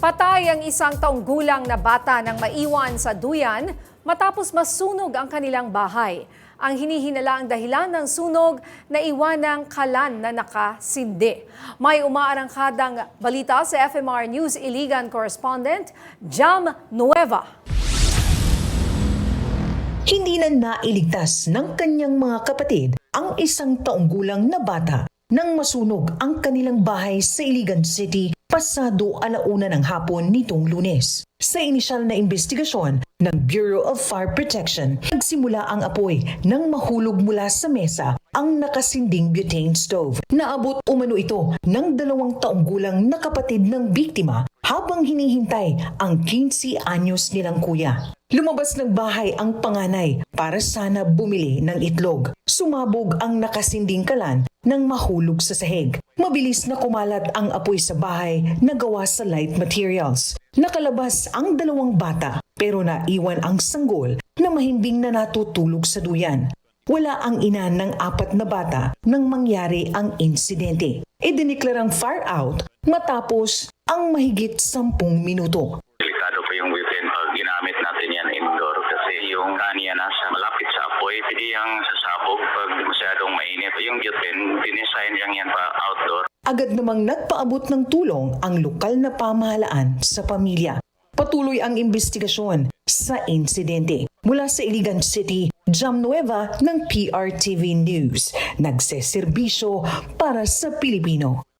Patay ang isang taong gulang na bata nang maiwan sa duyan matapos masunog ang kanilang bahay. Ang hinihinala ang dahilan ng sunog na iwanang kalan na nakasindi. May umaarangkadang balita sa FMR News Iligan correspondent Jam Nueva. Hindi na nailigtas ng kanyang mga kapatid ang isang taong gulang na bata nang masunog ang kanilang bahay sa Iligan City pasado alauna ng hapon nitong lunes. Sa inisyal na investigasyon ng Bureau of Fire Protection, nagsimula ang apoy nang mahulog mula sa mesa ang nakasinding butane stove. Naabot umano ito ng dalawang taong gulang na kapatid ng biktima habang hinihintay ang 15 anyos nilang kuya. Lumabas ng bahay ang panganay para sana bumili ng itlog. Sumabog ang nakasinding kalan nang mahulog sa sahig. Mabilis na kumalat ang apoy sa bahay na gawa sa light materials. Nakalabas ang dalawang bata pero naiwan ang sanggol na mahimbing na natutulog sa duyan. Wala ang ina ng apat na bata nang mangyari ang insidente. Idiniklarang fire out matapos ang mahigit sampung minuto. delikado pa yung weapon pag ginamit natin yan indoor kasi yung kanya nasa malapit sa apoy, pwede yung sasabog pag masyadong mainit. Yung weapon, lang yan pa outdoor. Agad namang nagpaabot ng tulong ang lokal na pamahalaan sa pamilya. Patuloy ang investigasyon sa insidente. Mula sa Iligan City, Jam Nueva ng PRTV News. Nagseserbisyo para sa Pilipino.